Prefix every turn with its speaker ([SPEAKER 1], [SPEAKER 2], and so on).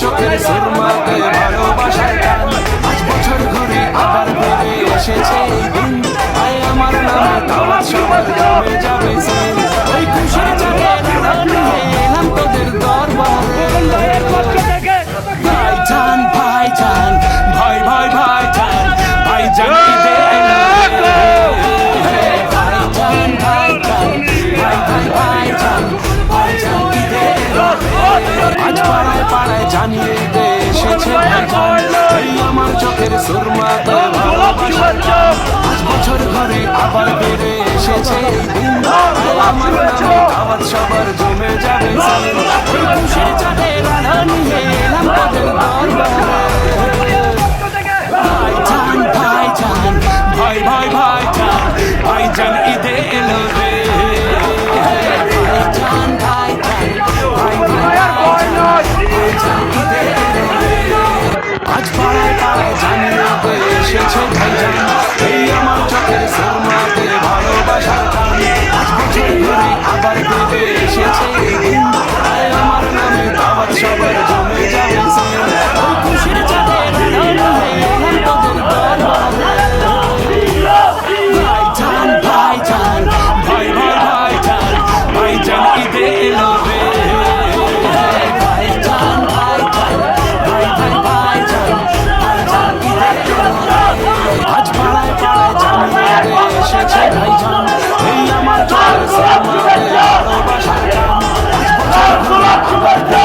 [SPEAKER 1] চোখের সুরমাকে ভালোবাসার গান। পাঁচ বছর ঘুরে আবার ঘুরে এসেছে আয় আমার নামে দাওয়া সবার জানিয়ে দে এসেছে আমার চোখের সুরমা তোর পাঁচ বছর ঘরে আবার বেড়ে এসেছে আমার
[SPEAKER 2] আওয়াজ সবাই 장이 돼 Bye.